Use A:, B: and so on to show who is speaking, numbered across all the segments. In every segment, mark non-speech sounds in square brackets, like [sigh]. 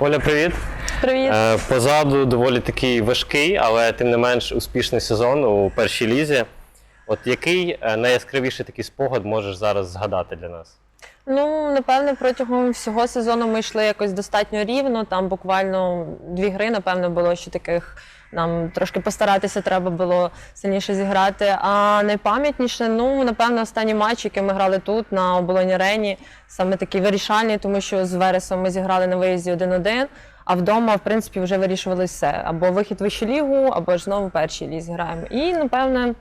A: Оля, привіт.
B: Привіт.
A: Е, Позаду доволі такий важкий, але тим не менш успішний сезон у першій лізі. От який е, найяскравіший такий спогад можеш зараз згадати для нас?
B: Ну, напевне, протягом всього сезону ми йшли якось достатньо рівно. Там буквально дві гри, напевно, було ще таких. Нам трошки постаратися треба було сильніше зіграти. А найпам'ятніше, ну, напевно, останній матч, який ми грали тут, на оболоні арені, саме такий вирішальний, тому що з Вересом ми зіграли на виїзді 1-1, а вдома, в принципі, вже вирішували все. Або вихід в вищу лігу, або ж знову в першій лізі граємо. І, напевне,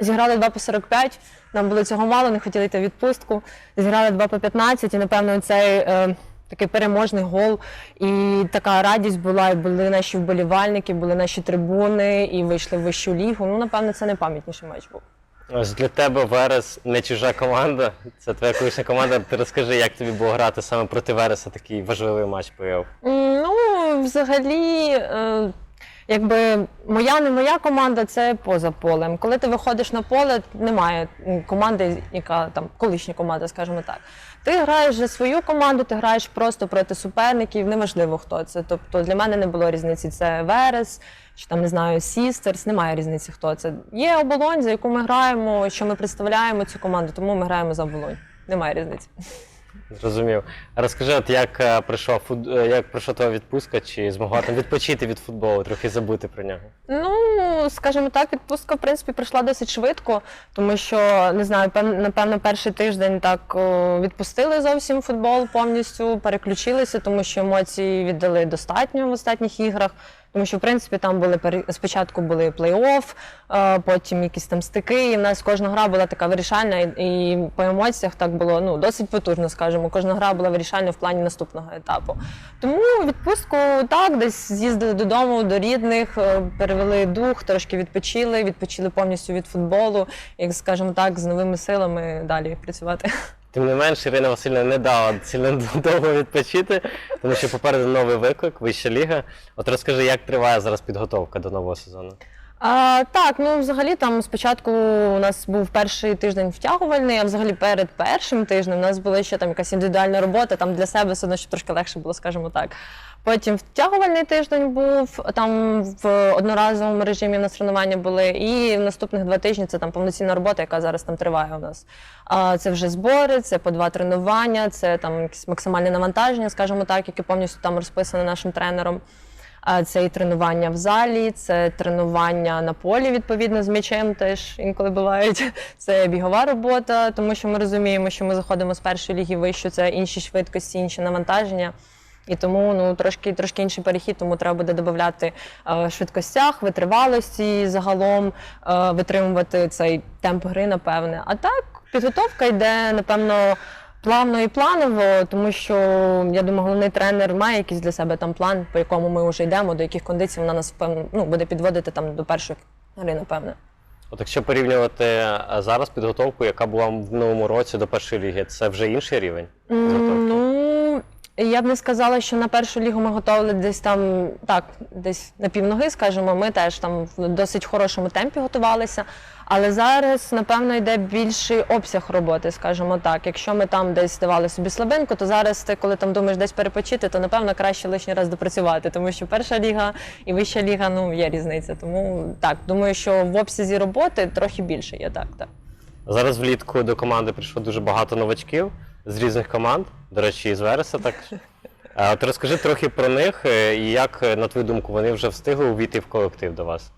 B: Зіграли 2 по 45, нам було цього мало, не хотіли йти відпустку. Зіграли 2 по 15, і напевно цей е, такий переможний гол. І така радість була, і були наші вболівальники, були наші трибуни, і вийшли в вищу лігу. Ну, напевно, це найпам'ятніший матч був.
A: Ось для тебе Верес не чужа команда. Це твоя колишня команда. Ти розкажи, як тобі було грати саме проти Вереса такий важливий матч плей-офф?
B: Ну, взагалі, е, якби моя не моя команда, це поза полем. Коли ти виходиш на поле, немає команди, яка там колишня команда, скажімо так. Ти граєш за свою команду, ти граєш просто проти суперників, неважливо хто це. Тобто для мене не було різниці. Це Верес, чи там не знаю, Сістерс, немає різниці, хто це. Є оболонь, за яку ми граємо, що ми представляємо цю команду, тому ми граємо за оболонь. Немає різниці.
A: Зрозумів. Розкажи, от як е, пройшов фут... е, як пройшла твоя відпустка, чи змогла там відпочити від футболу, трохи забути про нього?
B: Ну, скажімо так, відпустка в принципі пройшла досить швидко, тому що не знаю, напевно, перший тиждень так відпустили зовсім футбол повністю, переключилися, тому що емоції віддали достатньо в останніх іграх. Тому що, в принципі, там були спочатку були плей-офф, е, потім якісь там стики. І в нас кожна гра була така вирішальна, і, і по емоціях так було ну досить потужно, скажімо. Кожна гра була вирішальна в плані наступного етапу. Тому відпустку так, десь з'їздили додому до рідних, е, перевели дух, трошки відпочили, відпочили повністю від футболу, як скажімо так, з новими силами далі працювати.
A: Тим не менш, Ірина Васильівна не дала сильно [laughs] довго відпочити, тому що попереду новий виклик, вища ліга. От розкажи, як триває зараз підготовка до нового сезону?
B: А, так, ну взагалі там спочатку у нас був перший тиждень втягувальний, а взагалі перед першим тижнем у нас була ще там якась індивідуальна робота, там для себе все одно, щоб трошки легше було, скажімо так. Потім втягувальний тиждень був, там в одноразовому режимі у нас тренування були, і в наступних два тижні це там повноцінна робота, яка зараз там триває у нас. А, це вже збори, це по два тренування, це там якесь максимальне навантаження, скажімо так, яке повністю там розписане нашим тренером. Це і тренування в залі, це тренування на полі, відповідно, з м'ячем теж інколи бувають. [laughs] Це бігова робота, тому що ми розуміємо, що ми заходимо з першої ліги вище, це інші швидкості, інші навантаження. І тому ну трошки трошки інший перехід, тому треба буде додати е, швидкостях, витривалості загалом, е, витримувати цей темп гри, напевне. А так, підготовка йде, напевно, плавно і планово, тому що я думаю, головний тренер має якийсь для себе там план, по якому ми вже йдемо, до яких кондицій вона нас впевнено ну, буде підводити там до першої гри, напевне.
A: От якщо порівнювати е, зараз підготовку, яка була в новому році до першої ліги, це вже інший рівень? Підготовки?
B: Я б не сказала, що на першу лігу ми готували десь там, так, десь на півноги, скажімо, ми теж там в досить хорошому темпі готувалися. Але зараз, напевно, йде більший обсяг роботи, скажімо так. Якщо ми там десь давали собі слабинку, то зараз ти, коли там думаєш десь перепочити, то напевно краще лишній раз допрацювати, тому що перша ліга і вища ліга, ну є різниця. Тому так, думаю, що в обсязі роботи трохи більше є так. так.
A: Зараз влітку до команди прийшло дуже багато новачків з різних команд, до речі, і з Вереса також. Е, От розкажи трохи про них е, і як, е, на твою думку, вони вже встигли увійти в колектив до вас.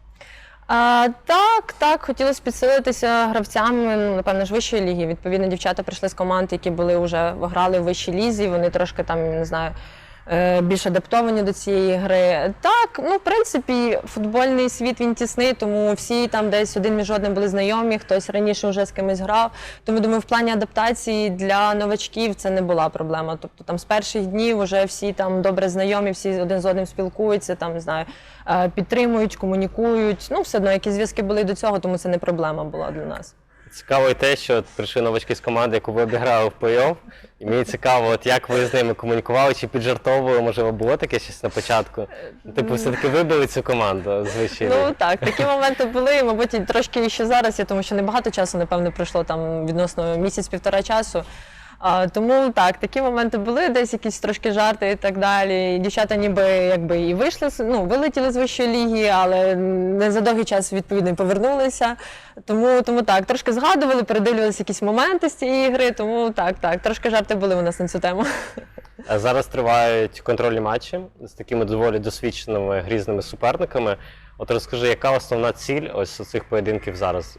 B: А, так, так, хотілося підсилитися гравцями, ну, напевно, ж вищої ліги. Відповідно, дівчата прийшли з команд, які були вже грали в вищій лізі. Вони трошки там, не знаю, більш адаптовані до цієї гри. Так, ну в принципі, футбольний світ він тісний, тому всі там десь один між одним були знайомі, хтось раніше вже з кимось грав. Тому думаю, в плані адаптації для новачків це не була проблема. Тобто там з перших днів вже всі там добре знайомі, всі один з одним спілкуються, там не знаю, е, підтримують, комунікують. Ну, все одно якісь зв'язки були до цього, тому це не проблема була для нас.
A: Цікаво і те, що от прийшли новачки з команди, яку ви обіграли в плей-офф. І мені цікаво, от як ви з ними комунікували, чи піджартовували, можливо, було таке щось на початку. Типу, все-таки вибили цю команду звичайно.
B: Ну так, такі моменти були, мабуть, і трошки ще зараз, я тому що небагато часу, напевно, пройшло там відносно місяць-півтора часу. Тому так, такі моменти були, десь якісь трошки жарти і так далі. Дівчата ніби якби і вийшли, ну, вилетіли з вищої ліги, але не за довгий час відповідно повернулися. Тому, тому так, трошки згадували, передивлювалися якісь моменти з цієї гри, тому так, так, трошки жарти були у нас на цю тему.
A: Зараз тривають контрольні матчі з такими доволі досвідченими грізними суперниками. От розкажи, яка основна ціль ось цих поєдинків зараз?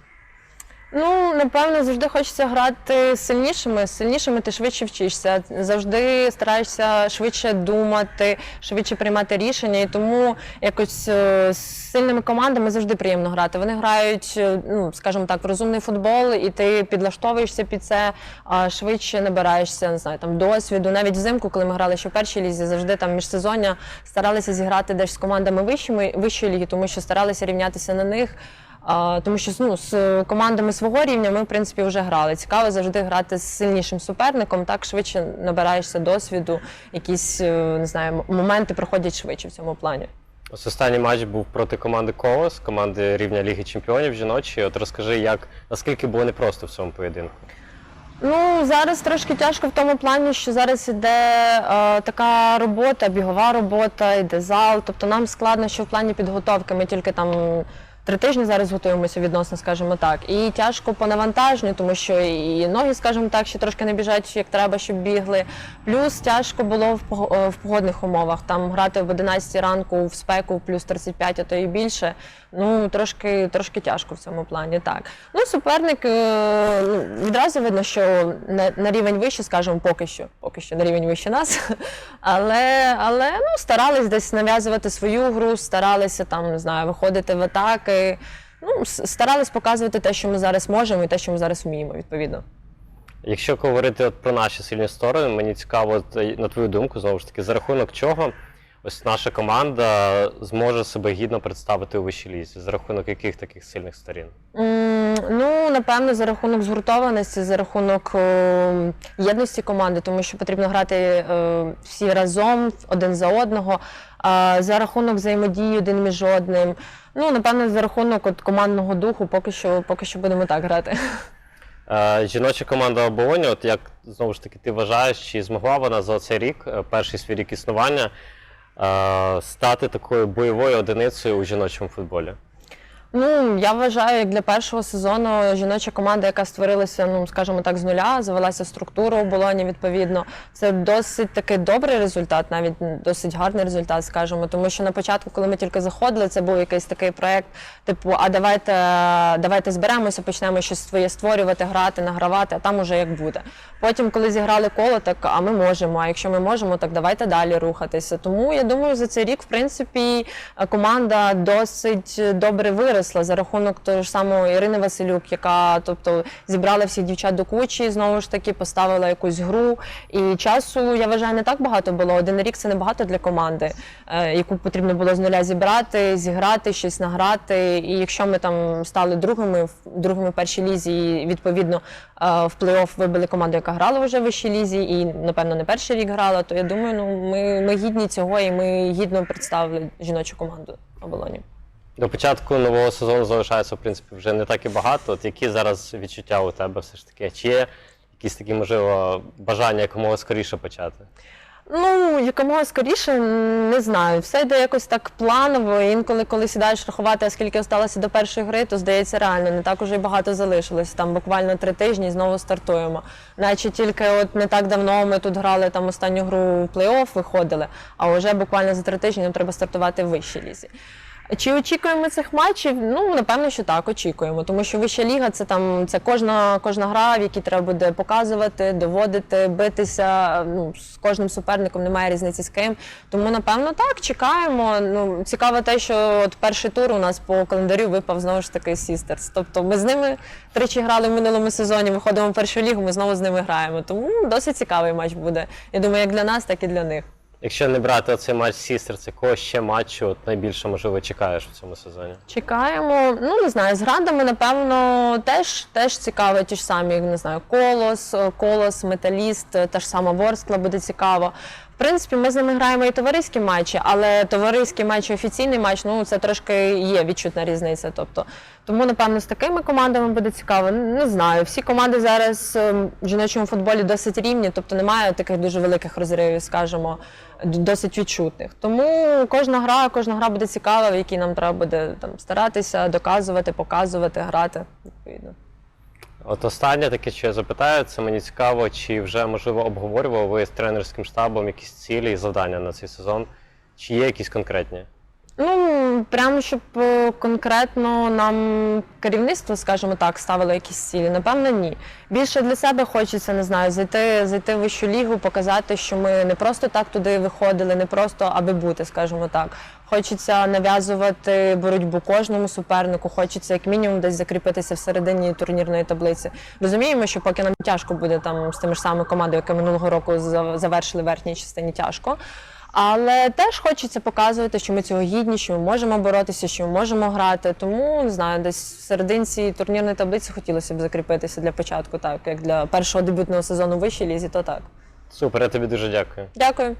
B: Ну, напевно, завжди хочеться грати сильнішими. Сильнішими ти швидше вчишся. Завжди стараєшся швидше думати, швидше приймати рішення. І тому якось е, з сильними командами завжди приємно грати. Вони грають, е, ну скажімо так, в розумний футбол, і ти підлаштовуєшся під це, а швидше набираєшся, не знаю, там досвіду. Навіть взимку, коли ми грали ще в першій лізі, завжди там міжсезоння старалися зіграти десь з командами вищими, вищої ліги, тому що старалися рівнятися на них. Тому що ну, з командами свого рівня ми, в принципі, вже грали. Цікаво завжди грати з сильнішим суперником, так швидше набираєшся досвіду, якісь е, не знаю, моменти проходять швидше в цьому плані.
A: Ось останній матч був проти команди Колос, команди рівня Ліги Чемпіонів жіночої. От розкажи, як наскільки було непросто в цьому поєдинку?
B: Ну зараз трошки тяжко в тому плані, що зараз іде е, така робота, бігова робота, йде зал. Тобто нам складно, що в плані підготовки. Ми тільки там три тижні зараз готуємося відносно, скажімо так. І тяжко по навантаженню, тому що і ноги, скажімо так, ще трошки не біжать, як треба, щоб бігли. Плюс тяжко було в е, погодних умовах. Там грати в 11 ранку в спеку плюс 35, а то і більше. Ну трошки, трошки тяжко в цьому плані. Так. Ну, суперник е, ну, відразу видно, що на рівень вище, скажімо, поки що, поки що на рівень вище нас. [laughs] Але, але ну, старались десь нав'язувати свою гру, старалися там, не знаю, виходити в атаки. Ну, старались показувати те, що ми зараз можемо, і те, що ми зараз вміємо, відповідно.
A: Якщо говорити от про наші сильні сторони, мені цікаво, на твою думку, знову ж таки, за рахунок чого ось наша команда зможе себе гідно представити у вищій лізі, за рахунок яких таких сильних сторін?
B: Ну, напевно, за рахунок згуртованості, за рахунок е, єдності команди, тому що потрібно грати е, всі разом, один за одного, а за рахунок взаємодії один між одним. Ну, напевно, за рахунок от, командного духу, поки що, поки що будемо так грати.
A: Е, Жіноча команда оболоні, от як знову ж таки ти вважаєш, чи змогла вона за цей рік, е, перший свій рік існування, стати такою бойовою одиницею у жіночому футболі?
B: Ну, я вважаю, як для першого сезону жіноча команда, яка створилася, ну скажімо так, з нуля, завелася структура у болоні, відповідно. Це досить такий добрий результат, навіть досить гарний результат, скажімо. Тому що на початку, коли ми тільки заходили, це був якийсь такий проект, типу, а давайте, давайте зберемося, почнемо щось своє створювати, грати, награвати, а там уже як буде. Потім, коли зіграли коло, так а ми можемо. А якщо ми можемо, так давайте далі рухатися. Тому я думаю, за цей рік, в принципі, команда досить добре виросла за рахунок того ж самого Ірини Василюк, яка тобто зібрала всіх дівчат до кучі, знову ж таки поставила якусь гру. І часу я вважаю не так багато було. Один рік це небагато для команди, е, яку потрібно було з нуля зібрати, зіграти, щось награти. І якщо ми там стали другими другими в першій лізі, і відповідно е, в плей-офф вибили команду, яка грала вже в вищій лізі, і напевно не перший рік грала, то я думаю, ну ми, ми гідні цього і ми гідно представили жіночу команду оболоні.
A: До початку нового сезону залишається, в принципі, вже не так і багато. От які зараз відчуття у тебе все ж таки? Чи є якісь такі, можливо, бажання якомога скоріше почати?
B: Ну, якомога скоріше, не знаю. Все йде якось так планово. Інколи, коли сідаєш рахувати, а скільки осталося до першої гри, то здається реально не так уже й багато залишилось. Там буквально три тижні і знову стартуємо. Наче тільки от не так давно ми тут грали там останню гру в плей-офф, виходили, а вже буквально за три тижні нам треба стартувати в вищій лізі. Чи очікуємо цих матчів? Ну напевно, що так, очікуємо, тому що вища ліга це там це кожна кожна гра, в якій треба буде показувати, доводити, битися. Ну з кожним суперником немає різниці з ким. Тому напевно так чекаємо. Ну цікаво те, що от перший тур у нас по календарю випав знову ж таки Сістерс. Тобто ми з ними тричі грали в минулому сезоні. Виходимо в першу лігу, ми знову з ними граємо. Тому досить цікавий матч буде. Я думаю, як для нас, так і для них.
A: Якщо не брати оцей матч Сістер, це кого ще матчу от найбільше можливо чекаєш в цьому сезоні?
B: Чекаємо. Ну не знаю, з грандами, напевно, теж теж цікаво. Ті ж самі, не знаю, колос, колос, металіст, та ж сама Ворскла буде цікаво. Принципі, ми з ними граємо і товариські матчі, але товариський матч офіційний матч, ну це трошки є відчутна різниця. Тобто, тому, напевно, з такими командами буде цікаво. Не знаю. Всі команди зараз ем, в жіночому футболі досить рівні, тобто немає таких дуже великих розривів, скажімо, досить відчутних. Тому кожна гра, кожна гра буде цікава, в якій нам треба буде там старатися, доказувати, показувати, грати. Відповідно.
A: От останнє таке, що я запитаю, це мені цікаво, чи вже можливо обговорювали ви з тренерським штабом якісь цілі і завдання на цей сезон, чи є якісь конкретні?
B: Ну, прямо щоб е, конкретно нам керівництво, скажімо так, ставило якісь цілі. Напевно, ні. Більше для себе хочеться, не знаю, зайти, зайти в вищу лігу, показати, що ми не просто так туди виходили, не просто аби бути, скажімо так. Хочеться нав'язувати боротьбу кожному супернику, хочеться як мінімум десь закріпитися всередині турнірної таблиці. Розуміємо, що поки нам тяжко буде там з тими ж самими командами, які минулого року завершили верхній частині тяжко. Але теж хочеться показувати, що ми цього гідні, що ми можемо боротися, що ми можемо грати. Тому не знаю, десь в серединці турнірної таблиці хотілося б закріпитися для початку, так як для першого дебютного сезону вищій лізі, то так.
A: Супер, я тобі дуже дякую.
B: Дякую.